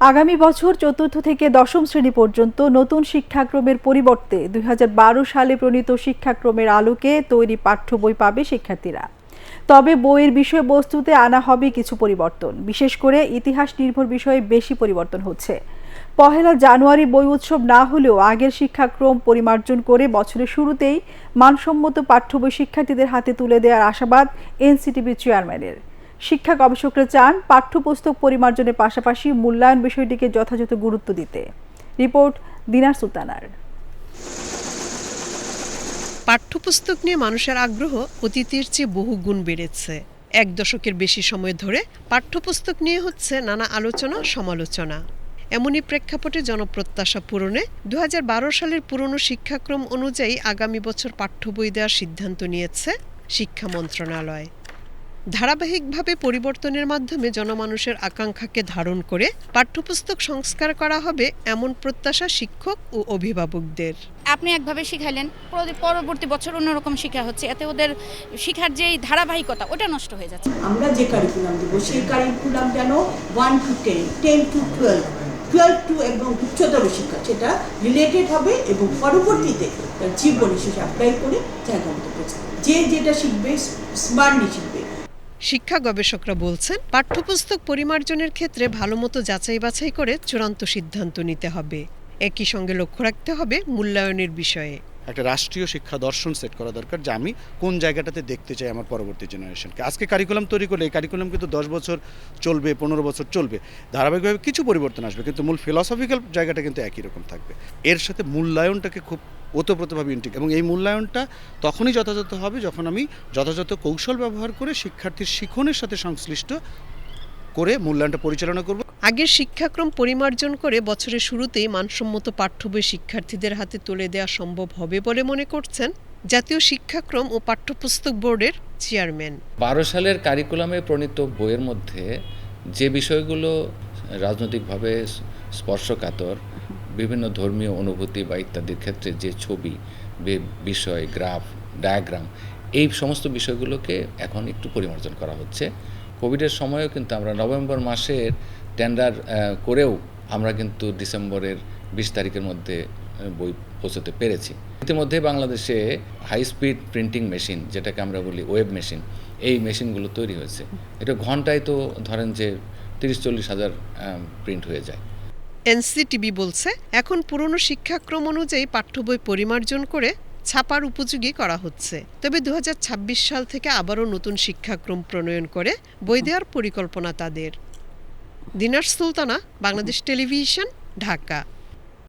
আগামী বছর চতুর্থ থেকে দশম শ্রেণি পর্যন্ত নতুন শিক্ষাক্রমের পরিবর্তে দুই হাজার বারো সালে প্রণীত শিক্ষাক্রমের আলোকে তৈরি পাঠ্য বই পাবে শিক্ষার্থীরা। তবে বইয়ের বিষয়বস্তুতে আনা হবে কিছু পরিবর্তন। বিশেষ করে ইতিহাস নির্ভর বিষয়ে বেশি পরিবর্তন হচ্ছে। পহেলা জানুয়ারি বই উৎসব না হলেও আগের শিক্ষাক্রম পরিমার্জন করে বছরের শুরুতেই মানসম্মত পাঠ্য বই শিক্ষার্থীদের হাতে তুলে দেওয়ার আশাবাদ এনসিটিভি চেয়ারম্যানের। শিক্ষা গবেষকরা চান পাঠ্যপুস্তক পরিমার্জনের পাশাপাশি মূল্যায়ন বিষয়টিকে যথাযথ গুরুত্ব দিতে। রিপোর্ট দিনার সুলতানার। পাঠ্যপুস্তক নিয়ে মানুষের আগ্রহ অতীতের চেয়ে বহু গুণ বেড়েছে। এক দশকের বেশি সময় ধরে পাঠ্যপুস্তক নিয়ে হচ্ছে নানা আলোচনা, সমালোচনা। এমনই প্রেক্ষাপটে জনপ্রত্যাশা পূরণে দু হাজার বারো সালের পুরনো শিক্ষাক্রম অনুযায়ী আগামী বছর পাঠ্য বই দেওয়ার সিদ্ধান্ত নিয়েছে শিক্ষা মন্ত্রণালয়। ধারাবাহিকভাবে পরিবর্তনের মাধ্যমে জনমানুষের আকাঙ্ক্ষাকে ধারণ করে পাঠ্যপুস্তক সংস্কার করা হবে এমন প্রত্যাশা শিক্ষক ও অভিভাবকদের। আপনি একভাবে শিখাইলেন পর- পরবর্তী বছর অন্যরকম শিক্ষা হচ্ছে এতে ওদের শিখার যেই ধারাবাহিকতা ওটা নষ্ট হয়ে যাচ্ছে। আমরা যে কারিকুলাম দেবো সেই কারিকুলাম যেন one to ten ten to twelve twelve to এবং উচ্চতর শিক্ষা সেটা রিলেটেড হবে এবং পরবর্তীতে তার জীবনে শেষে অ্যাপ্লাই করে জায়গা মতো যে যেটা শিখবে স্মার্টলি শিখবে শিক্ষা গবেষকরা বলছেন, পাঠ্যপুস্তক পরিমার্জনের ক্ষেত্রে ভালোমতো যাচাই বাছাই করে চূড়ান্ত সিদ্ধান্ত নিতে হবে। একই সঙ্গে লক্ষ্য রাখতে হবে মূল্যায়নের বিষয়ে। একটা রাষ্ট্রীয় শিক্ষা দর্শন সেট করা দরকার যে আমি কোন জায়গাটাতে দেখতে চাই আমার পরবর্তী জেনারেশনকে। আজকে কারিকুলাম তৈরি করলে এই কারিকুলাম কিন্তু দশ বছর চলবে, পনেরো বছর চলবে। ধারাবাহিকভাবে কিছু পরিবর্তন আসবে, কিন্তু মূল ফিলসফিক্যাল জায়গাটা কিন্তু একই রকম থাকবে। এর সাথে মূল্যায়নটাকে খুব ওতপ্রোতভাবে ইন্টিক এবং এই মূল্যায়নটা তখনই যথাযথ হবে যখন আমি যথাযথ কৌশল ব্যবহার করে শিক্ষার্থীর শিখনের সাথে সংশ্লিষ্ট করে মূল্যায়নটা পরিচালনা করব। আগের শিক্ষাক্রম পরিমার্জন করে বছরের শুরুতেই মানসম্মত পাঠ্য বই শিক্ষার্থীদের হাতে তুলে দেওয়া সম্ভব হবে বলে মনে করছেন জাতীয় শিক্ষাক্রম ও পাঠ্যপুস্তক বোর্ডের চেয়ারম্যান। বারো সালের কারিকুলামে প্রণীত বইয়ের মধ্যে যে বিষয়গুলো রাজনৈতিকভাবে স্পর্শকাতর বিভিন্ন ধর্মীয় অনুভূতি বা ইত্যাদির ক্ষেত্রে যে ছবি বিষয়, গ্রাফ, ডায়াগ্রাম, এই সমস্ত বিষয়গুলোকে এখন একটু পরিমার্জন করা হচ্ছে। কোভিডের সময়ও কিন্তু আমরা নভেম্বর মাসের টেন্ডার করেও আমরা কিন্তু ডিসেম্বরের বিশ তারিখের মধ্যে বই পৌঁছতে পেরেছি। ইতিমধ্যে বাংলাদেশে হাই স্পিড প্রিন্টিং মেশিন যেটাকে আমরা বলি ওয়েব মেশিন এই মেশিনগুলো তৈরি হয়েছে। এটা ঘন্টায় তো ধরেন যে তিরিশ, চল্লিশ হাজার প্রিন্ট হয়ে যায়। এনসিটিবি বলছে, এখন পুরনো শিক্ষাক্রম অনুযায়ী পাঠ্য বই পরিমার্জন করে ছাপার উপযোগী করা হচ্ছে। তবে দু হাজার ছাব্বিশ সাল থেকে আবারও নতুন শিক্ষাক্রম প্রণয়ন করে বই দেওয়ার পরিকল্পনা তাদের। দিনার সুলতানা, বাংলাদেশ টেলিভিশন, ঢাকা।